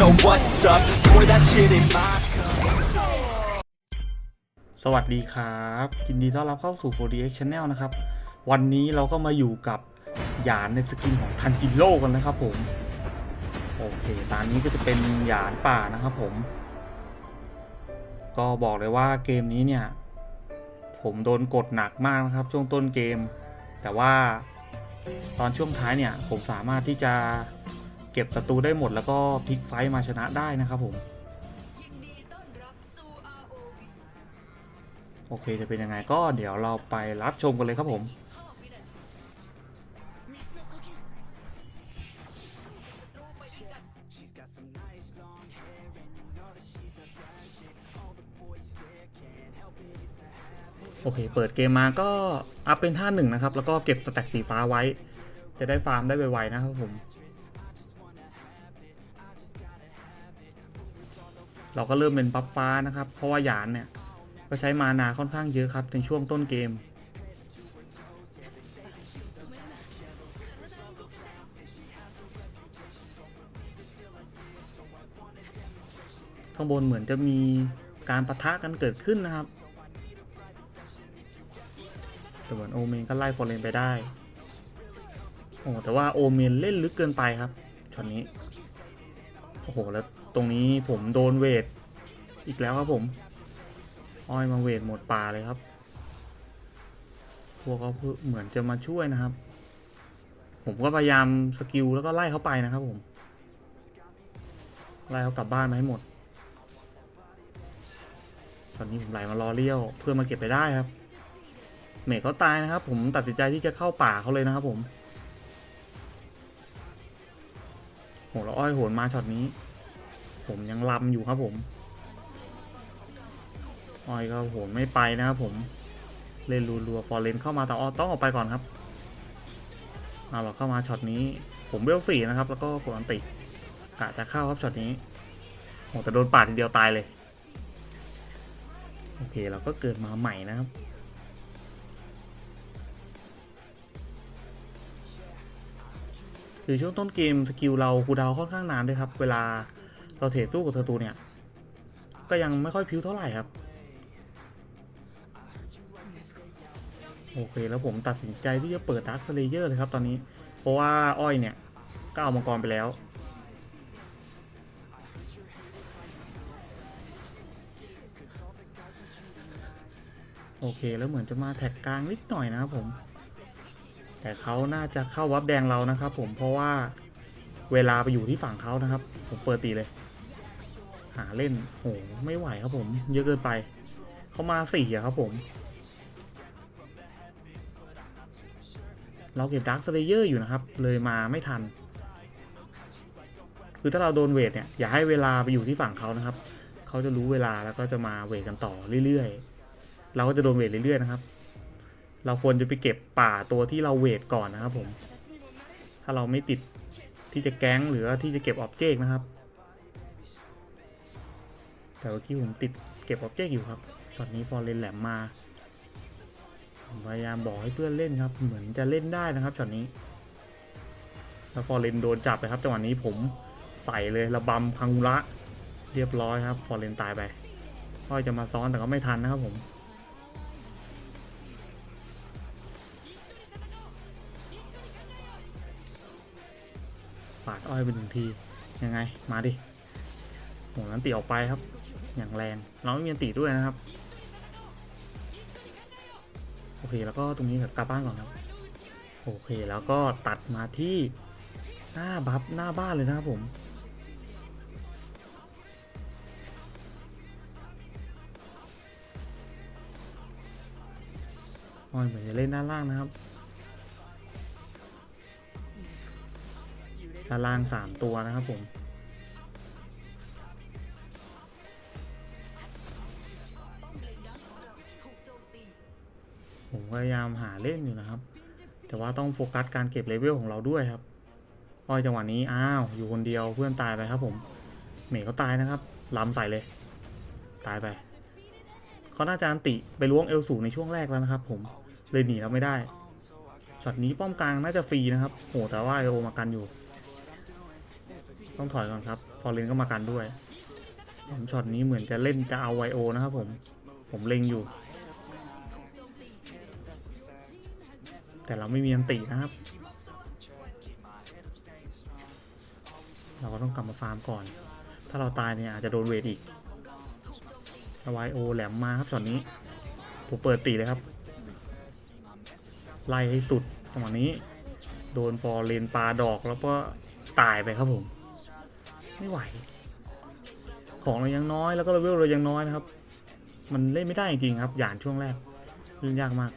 know what's up Pour that shit in my สวัสดีครับยินดีต้อนรับเข้าสู่ 4DX Channel นะครับ วันนี้เราก็มาอยู่กับหยานในสกินของทันจิโร่กันนะครับผม โอเคตอนนี้ก็จะเป็นหยานป่านะครับผม ก็บอกเลยว่าเกมนี้เนี่ย ผมโดนกดหนักมากนะครับ ช่วงต้นเกม แต่ว่าตอนช่วงท้ายเนี่ย ผมสามารถที่จะ เก็บศัตรูได้หมดแล้วก็พลิกไฟต์มาชนะได้นะครับผม โอเคจะเป็นยังไงก็เดี๋ยวเราไปรับชมกันเลยครับผมโอเค เปิดเกมมาก็อัพเป็นท่าหนึ่งนะครับ แล้วก็เก็บสแต็กสีฟ้าไว้ จะได้ฟาร์มได้ไวๆนะครับผม เราก็เริ่มเป็นบัฟฟ้านะครับ เพราะว่าหยานเนี่ยก็ใช้มานาค่อนข้างเยอะครับในช่วงต้นเกม ข้างบนเหมือนจะมีการปะทะกันเกิดขึ้นนะครับแต่เหมือนโอเมนก็ไล่ฟอร์เรนไปได้ โอ้แต่ว่าโอเมนเล่นลึกเกินไปครับช็อตนี้ โอ้โห แล้ว ตรงนี้ผมโดนเวท อีกแล้วครับผมอ้อยมาเวทหมดป่าเลยครับ พวกเขาเหมือนจะมาช่วยนะครับ ผมก็พยายามสกิลแล้วก็ไล่เขาไปนะครับผม ไล่เขากลับบ้านมาให้หมด ตอนนี้ผมไหลมารอเลี้ยว เพื่อมาเก็บไปได้ครับ เมฆเขาตายนะครับ ผมตัดสินใจที่จะเข้าป่าเขาเลยนะครับผมโหแล้วอ้อยโหนมาช็อตนี้ ผมยังลำอยู่ครับผมอ้อยก็โหไม่ไปนะครับผมเล่นรัวๆฟอร์เรนเข้ามาแต่ออต้องออกไปก่อนครับเอาเราเข้ามาช็อตนี้ ผมเวลสี่นะครับ แล้วก็กดอันติกะจะเข้าครับช็อตนี้โหแต่โดนปาดทีเดียวตายเลย โอเคเราก็เกิดมาใหม่นะครับคือช่วงต้นเกมสกิลเราคูดาวค่อนข้างนานด้วยครับ เวลา เราเทรดสู้กับศัตรูเนี่ย ก็ยังไม่ค่อยพิ้วเท่าไหร่ครับ โอเคแล้วผมตัดสินใจที่จะเปิดด a r k สเลเยอร์เลยครับตอนนี้ เพราะว่าอ้อยเนี่ย ก็เอามังกรไปแล้วโอเค แล้วเหมือนจะมาแท็กกลางนิดหน่อยนะครับผม แต่เขาน่าจะเข้าวับแดงเรานะครับผมเพราะว่าเวลาไปอยู่ที่ฝั่งเขานะครับ ผมเปิดตีเลย หาเล่นโหไม่ไหวครับผม เยอะเกินไป เขามาสี่อะครับผม เราเก็บดาร์คสเลเยอร์อยู่นะครับ เลยมาไม่ทัน คือถ้าเราโดนเวทเนี่ย อย่าให้เวลาไปอยู่ที่ฝั่งเขานะครับ เขาจะรู้เวลาแล้วก็จะมาเวทกันต่อเรื่อยๆ เราก็จะโดนเวทเรื่อยๆนะครับ เราควรจะไปเก็บป่าตัวที่เราเวทก่อนนะครับผม ถ้าเราไม่ติดที่จะแก๊งหรือที่จะเก็บออบเจกต์นะครับ แต่เมื่อกี้ผมติดเก็บออบเจกต์อยู่ครับช็อตนี้ฟอร์เรนแหลมมาพยายามบอกให้เพื่อนเล่นครับ เหมือนจะเล่นได้นะครับช็อตนี้แล้วฟอร์เรนโดนจับไปครับจังหวะนี้ผมใส่เลยระบำคังุระเรียบร้อยครับฟอร์เรนตายไปพ่อยจะมาซ้อนแต่ก็ไม่ทันนะครับผมปาดอ้อยไปหนึ่งทียังไงมาดิโหนั้นตีออกไปครับ อย่างแรง เราไม่มีอันตีด้วยนะครับ โอเคแล้วก็ตรงนี้กลับบ้านก่อนครับ โอเคแล้วก็ตัดมาที่หน้าบัฟหน้าบ้านเลยนะครับผมอ้อยเหมือนจะเล่นด้านล่างนะครับ ด้านล่างสามตัวนะครับผม พยายามหาเล่นอยู่นะครับ แต่ว่าต้องโฟกัสการเก็บเลเวลของเราด้วยครับอ้อยจังหวะนี้อ้าวอยู่คนเดียวเพื่อนตายไปครับผมเหมย์เขาตายนะครับล้ำใส่เลย ตายไปเขาน่าจะอันติไปล้วงเอลสูในช่วงแรกแล้วนะครับ ผมเลยหนีเราไม่ได้ช็อตนี้ป้อมกลางน่าจะฟรีนะครับโหแต่ว่าไอโอมากันอยู่ ต้องถอยก่อนครับฟอร์เรนก็มากันด้วยผมช็อตนี้เหมือนจะเล่นจะเอาไวโอนะครับผมผมเล็งอยู่ แต่เราไม่มีอันตินะครับ เราก็ต้องกลับมาฟาร์มก่อน ถ้าเราตายเนี่ยอาจจะโดนเวทอีกวายโอแหลมมาครับช็อตนี้ ผมเปิดตีเลยครับ ไล่ให้สุดจังหวะนี้ โดนฟอร์เรนปลาดอกแล้วก็ตายไปครับผม ไม่ไหว ของเรายังน้อยแล้วก็เลเวลเรายังน้อยนะครับ มันเล่นไม่ได้จริงครับอย่างช่วงแรกเล่นยากมาก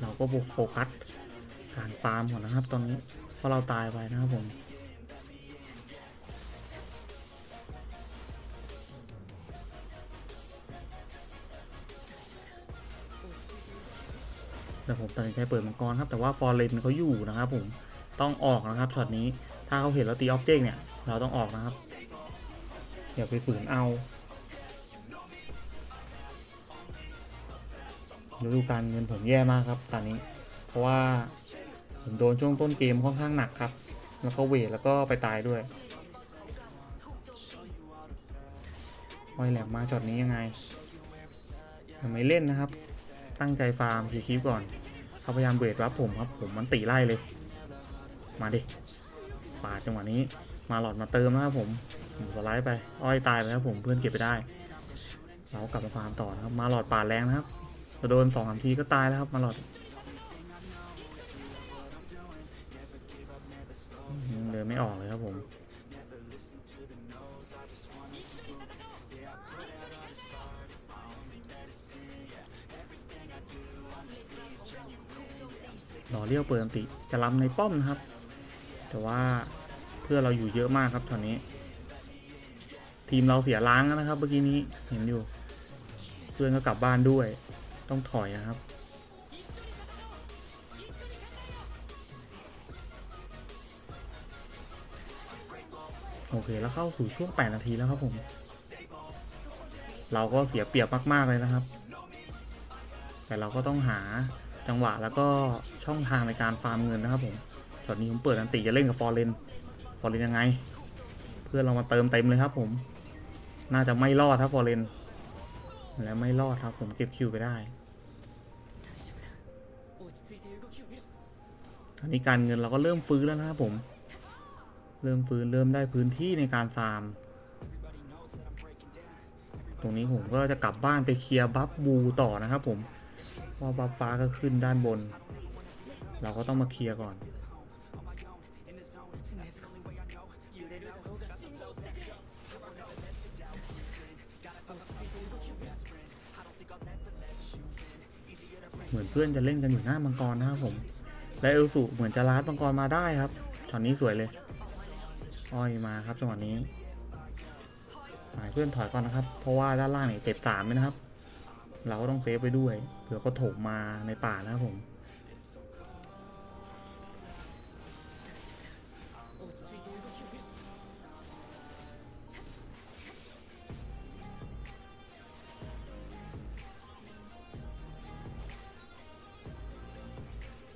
เราก็โฟกัสการฟาร์มก่อนนะครับ ตอนนี้เพราะเราตายไปนะครับผมเดี๋ยวผมตัดสินใจเปิดมังกรครับ แต่ว่าฟอร์เรนเขาอยู่นะครับผมต้องออกนะครับช็อตนี้ถ้าเขาเห็นเราตีออบเจกต์เนี่ย เราต้องออกนะครับ อย่าไปฝืนเอาฤดูการเงินผมแย่มากครับตอนนี้ เพราะว่าผมโดนช่วงต้นเกมค่อนข้างหนักครับ แล้วก็เวทแล้วก็ไปตายด้วยห้อยแหลมมาช็อตนี้ยังไงยังไม่เล่นนะครับ ตั้งใจฟาร์มคีคีก่อนเขาพยายามเบรดรับผมครับ ผมมันตีไล่เลย มาดิปาดจังหวะนี้ มาหลอดมาเติมนะครับผม สไลด์ไป อ้อยตายไปครับผมเพื่อนเก็บไปได้ เรากลับมาฟาร์มต่อนะครับ มาหลอดป่าแรงนะครับจะโดนสองสามทีก็ตายแล้วครับมาหลอดเดินไม่ออกเลยครับผมรอเลี้ยวเปิดอันติจะล้ำในป้อมนะครับ แต่ว่าเพื่อนเราอยู่เยอะมากครับตอนนี้ ทีมเราเสียล้างแล้วนะครับ เมื่อกี้นี้เห็นอยู่ เพื่อนก็กลับบ้านด้วย ต้องถอยนะครับ โอเคแล้วเข้าสู่ช่วง 8 นาทีแล้วครับผม เราก็เสียเปรียบมาก ๆ เลยนะครับ แต่เราก็ต้องหาจังหวะแล้วก็ช่องทางในการฟาร์มเงินนะครับผมช็อตนี้ผมเปิดอันติจะเล่นกับฟอร์เรนฟอร์เรนยังไง เพื่อนเรามาเติมเต็มเลยครับผม น่าจะไม่รอดครับฟอร์เรนและไม่รอดครับผมเก็บคิวไปได้อันนี้การเงินเราก็เริ่มฟื้นแล้วนะครับผม เริ่มฟื้นเริ่มได้พื้นที่ในการฟาร์ม ตรงนี้ผมก็จะกลับบ้านไปเคลียร์บัฟบูต่อนะครับผมเพราะบัฟฟ้าก็ขึ้นด้านบน เราก็ต้องมาเคลียร์ก่อน เหมือนเพื่อนจะเล่นกันอยู่หน้ามังกรนะครับผม และเอลสุเหมือนจะลาดมังกรมาได้ครับช็อตนี้สวยเลย อ้อยมาครับจังหวะนี้หายเพื่อนถอยก่อนนะครับ เพราะว่าด้านล่างเนี่ยเจ็บสามเลยนะครับ เราก็ต้องเซฟไปด้วยเผื่อเขาโถมมาในป่านะครับผม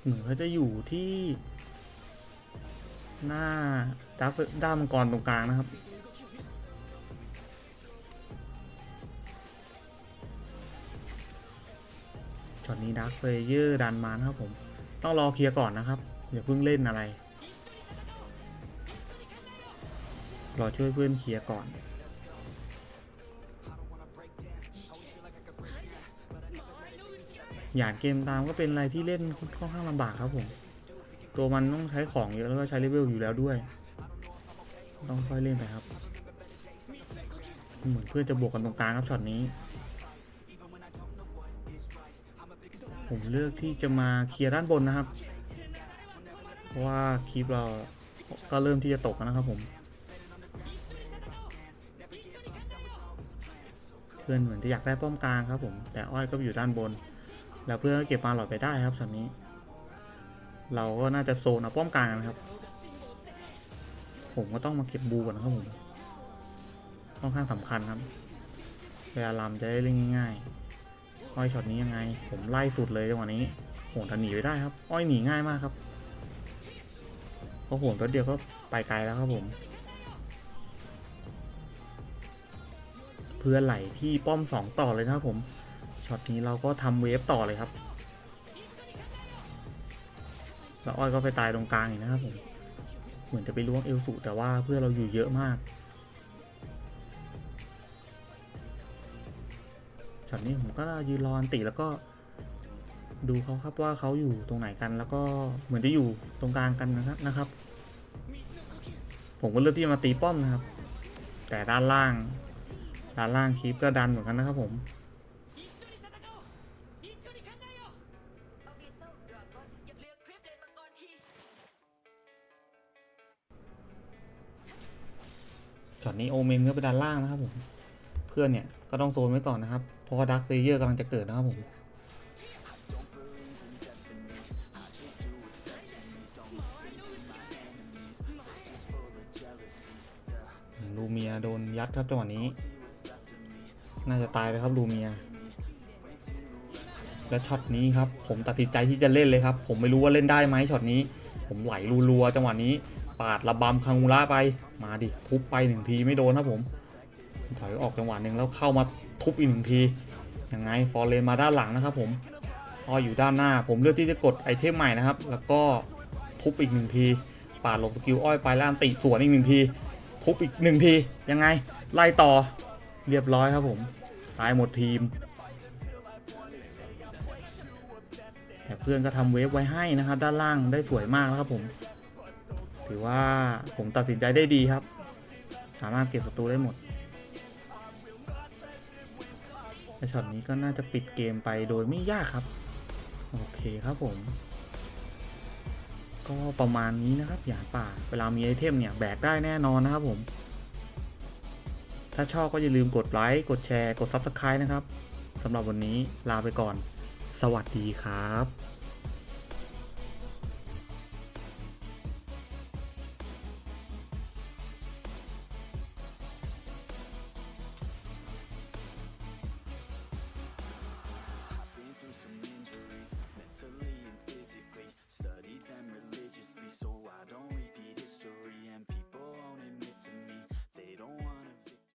เหมือนเขาจะอยู่ที่ หน้าดักด้ามมังกรตรงกลางนะครับ ช็อตนี้ดักเฟเยอร์ดันมานะครับผม ต้องรอเคลียร์ก่อนนะครับอย่าเพิ่งเล่นอะไร รอช่วยเพื่อนเคลียร์ก่อน อยางเกมตามก็เป็นอะไรที่เล่นค่อนข้างลำบากครับผม ตัวมันต้องใช้ของเยอะแล้วก็ใช้เลเวลอยู่แล้วด้วย ต้องค่อยเล่นไปครับ เหมือนเพื่อนจะบวกกันตรงกลางครับช็อตนี้ ผมเลือกที่จะมาเคลียร์ด้านบนนะครับราะว่าคลิปเราก็เริ่มที่จะตกแล้วนะครับผมเพื่อนเหมือนจะอยากได้ป้อมกลางครับผม แต่อ้อยก็อยู่ด้านบน แล้วเพื่อนเก็บมาหลอดไปได้ครับช็อตนี้ เราก็น่าจะโซนเอาป้อมกลางกันครับ ผมก็ต้องมาเก็บบูก่อนนะครับผมค่อนข้างสำคัญครับเวลาลำจะได้เล่นง่ายๆ อ้อยช็อตนี้ยังไง ผมไล่สุดเลยจังหวะนี้โหนทันหนีไปได้ครับ อ้อยหนีง่ายมากครับเพราะโหนแป๊บเดียวก็ไปไกลแล้วครับผม เพื่อไหลที่ป้อมสองต่อเลยนะครับผม ช็อตนี้เราก็ทำเวฟต่อเลยครับ แล้วอ้อยก็ไปตายตรงกลางอีกนะครับผม เหมือนจะไปล้วงเอลสุแต่ว่าเพื่อเราอยู่เยอะมากช็อตนี้ผมก็ยืนรออันติแล้วก็ดูเขาครับว่าเขาอยู่ตรงไหนกันแล้วก็เหมือนจะอยู่ตรงกลางกันนะครับนะครับ ผมก็เลือกที่จะมาตีป้อมนะครับ แต่ด้านล่าง ด้านล่างคลิปก็ดันเหมือนกันนะครับผม ช็อตนี้โอเมนก็ไปด้านล่างนะครับผม เพื่อนเนี่ยก็ต้องโซนไว้ก่อนนะครับ เพราะว่าดักเซเยอร์กำลังจะเกิดนะครับผมลูเมียโดนยัดครับจังหวะนี้ น่าจะตายไปครับลูเมีย และช็อตนี้ครับ ผมตัดสินใจที่จะเล่นเลยครับ ผมไม่รู้ว่าเล่นได้ไหมช็อตนี้ ผมไหลรัวๆจังหวะนี้ ปาดระบำคังมูระไปมาดิทุบไปหนึ่งทีไม่โดนครับผมถอยออกจังหวะหนึ่งแล้วเข้ามาทุบอีกหนึ่งทียังไงฟอร์เรนมาด้านหลังนะครับผมอ้ออยู่ด้านหน้าผมเลือกที่จะกดไอเทมใหม่นะครับ แล้วก็ทุบอีกหนึ่งทีปาดลบสกิลอ้อยไปแล้วติสวนอีกหนึ่งทีทุบอีกหนึ่งทียังไงไล่ต่อเรียบร้อยครับผมตายหมดทีม แต่เพื่อนก็ทำเวฟไว้ให้นะครับ ด้านล่างได้สวยมากแล้วครับผม ถือว่าผมตัดสินใจได้ดีครับ สามารถเก็บศัตรูได้หมดแต่ช็อตนี้ก็น่าจะปิดเกมไปโดยไม่ยากครับ โอเคครับผม ก็ประมาณนี้นะครับหยาป่า เวลามีไอเทมเนี่ย แบกได้แน่นอนนะครับผม ถ้าชอบก็อย่าลืมกดไลค์ กดแชร์ กด Subscribe นะครับสำหรับวันนี้ลาไปก่อน สวัสดีครับ